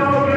now.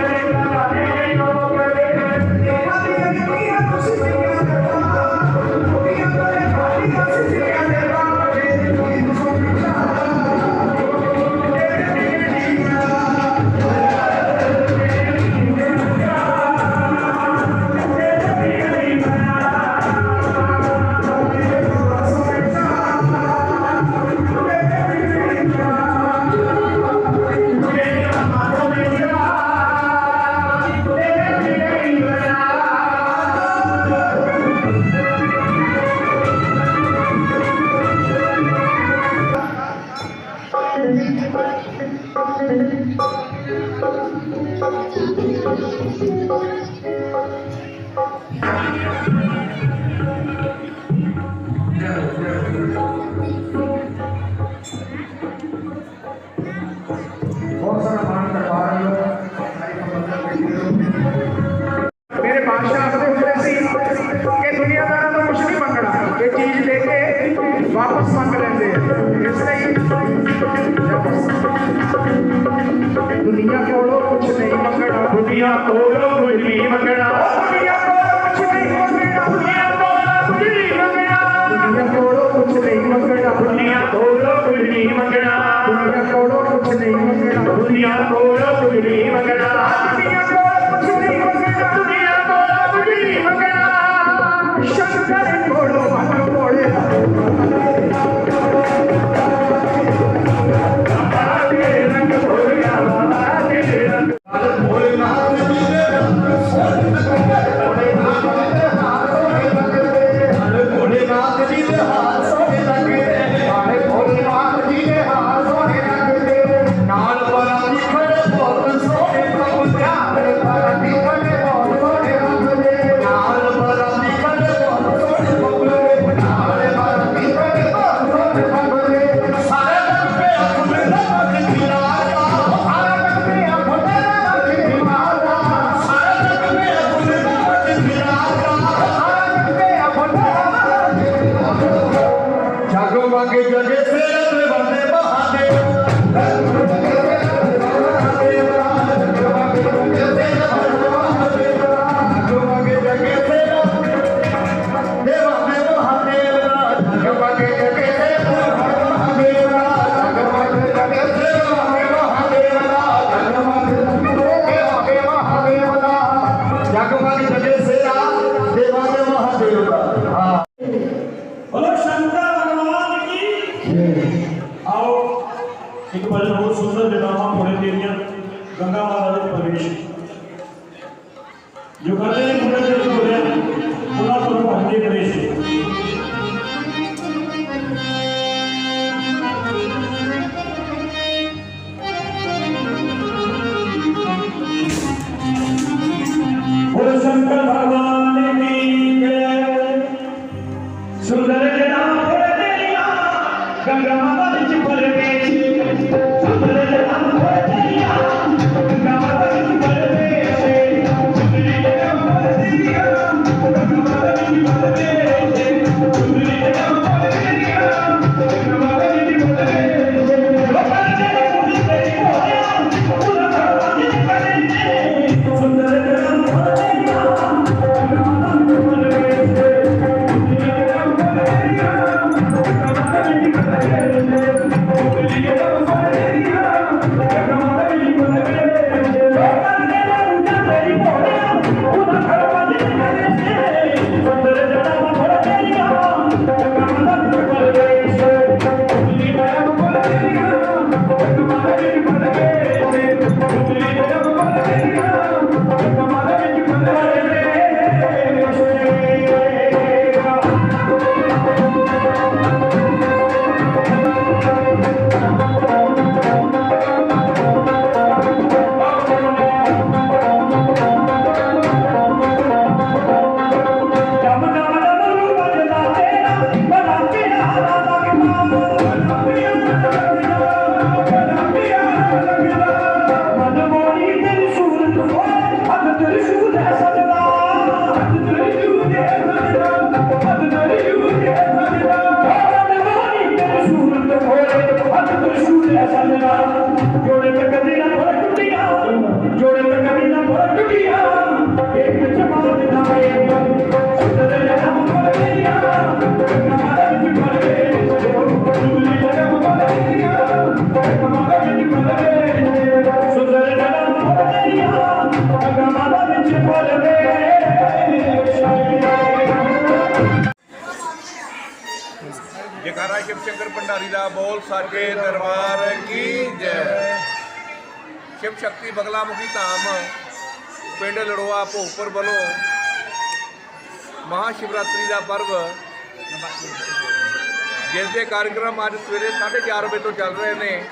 ਦੁਨੀਆ ਕੋਲੋਂ ਕੁਝ ਨਹੀਂ ਮੰਗਣਾ ਦੁਨੀਆ ਕੋਲੋਂ ਕੁਝ ਨਹੀਂ ਮੰਗਣਾ ਦੁਨੀਆ ਕੋਲੋਂ ਕੁਝ ਨਹੀਂ ਮੰਗਣਾ ਦੁਨੀਆ ਕੋਲੋਂ ਕੁਝ ਨਹੀਂ ਮੰਗਣਾ ਦੁਨੀਆ ਕੋਲੋਂ ਕੁਝ ਨਹੀਂ ਮੰਗਣਾ ਦੁਨੀਆ ਕੋਲੋਂ ਕੁਝ ਨਹੀਂ ਮੰਗਣਾ ਦੁਨੀਆ ਕੋਲੋਂ ਕੁਝ ਨਹੀਂ ਮੰਗਣਾ ਦੁਨੀਆ ਕੋਲੋਂ ਕੁਝ ਨਹੀਂ संता भगवान की आओ एक भजन बहुत सुंदर विधामा पुणे देवियां गंगा माता के प्रवेश जो करते हैं पुणे देवी पुणे पुनः प्रभु हंदे प्रवेश ਭੰਡਾਰੀ ਦਾ ਬੋਲ ਸਾਚੇ ਦਰਬਾਰ ਕੀ ਜੈ। ਸ਼ਿਵ ਸ਼ਕਤੀ ਬਗਲਾ ਮੁਖੀ ਧਾਮ, ਪਿੰਡ ਲੜੋਆ ਭੋਗਪੁਰ ਵੱਲੋਂ ਮਹਾ ਸ਼ਿਵਰਾਤਰੀ ਦਾ ਪਰਵ। ਜਿਸ ਦੇ ਕਾਰਜਕ੍ਰਮ ਅੱਜ ਸਵੇਰੇ 4:30 ਵਜੇ ਤੋਂ ਚੱਲ ਰਹੇ ਨੇ।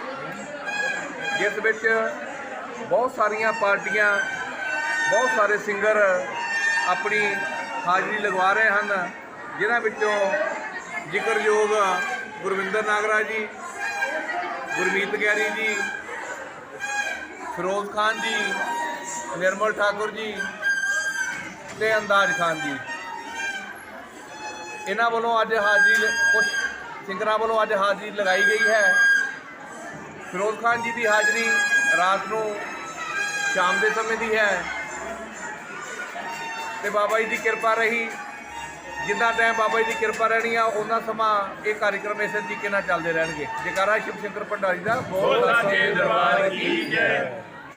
ਜਿਸ ਵਿੱਚ ਬਹੁਤ ਸਾਰੀਆਂ ਪਾਰਟੀਆਂ, ਬਹੁਤ ਸਾਰੇ ਸਿੰਗਰ ਆਪਣੀ ਹਾਜ਼ਰੀ ਲਗਵਾ ਰਹੇ ਹਨ, ਜਿਨ੍ਹਾਂ ਵਿੱਚੋਂ ਜ਼ਿਕਰਯੋਗ ਗੁਰਵਿੰਦਰ ਨਾਗਰਾ ਜੀ, ਗੁਰਮੀਤ ਗੈਰੀ ਜੀ, ਫਿਰੋਜ਼ ਖਾਨ ਜੀ, ਨਿਰਮਲ ਠਾਕੁਰ ਜੀ ਤੇ ਅੰਦਾਜ਼ ਖਾਨ ਜੀ। ਇਹਨਾਂ ਵੱਲੋਂ ਅੱਜ ਹਾਜ਼ਰੀ ਕੁਝ ਸਿੰਗਰਾਂ ਵੱਲੋਂ ਅੱਜ ਹਾਜ਼ਰੀ ਲਗਾਈ ਗਈ ਹੈ। ਫਿਰੋਜ਼ ਖਾਨ ਜੀ ਦੀ ਹਾਜ਼ਰੀ ਰਾਤ ਨੂੰ ਸ਼ਾਮ ਦੇ ਸਮੇਂ ਦੀ ਹੈ। ਤੇ ਬਾਬਾ ਜੀ ਦੀ ਕਿਰਪਾ ਰਹੀ ਜਿੰਨਾ ਟਾਈਮ ਬਾਬਾ ਜੀ ਦੀ ਕਿਰਪਾ ਰਹਿਣੀ ਆ ਉਹਨਾਂ ਸਮਾਂ ਇਹ ਕਾਰਜਕ੍ਰਮ ਇਸੇ ਤਰੀਕੇ ਨਾਲ ਚੱਲਦੇ ਰਹਿਣਗੇ। ਜੈਕਾਰਾ ਸ਼ਿਵ ਸ਼ੰਕਰ ਭੰਡਾਰੀ ਦਾ ਬਹੁਤ ਬੋਲ ਸਾਚੇ ਦਰਬਾਰ ਕੀ ਜੈ।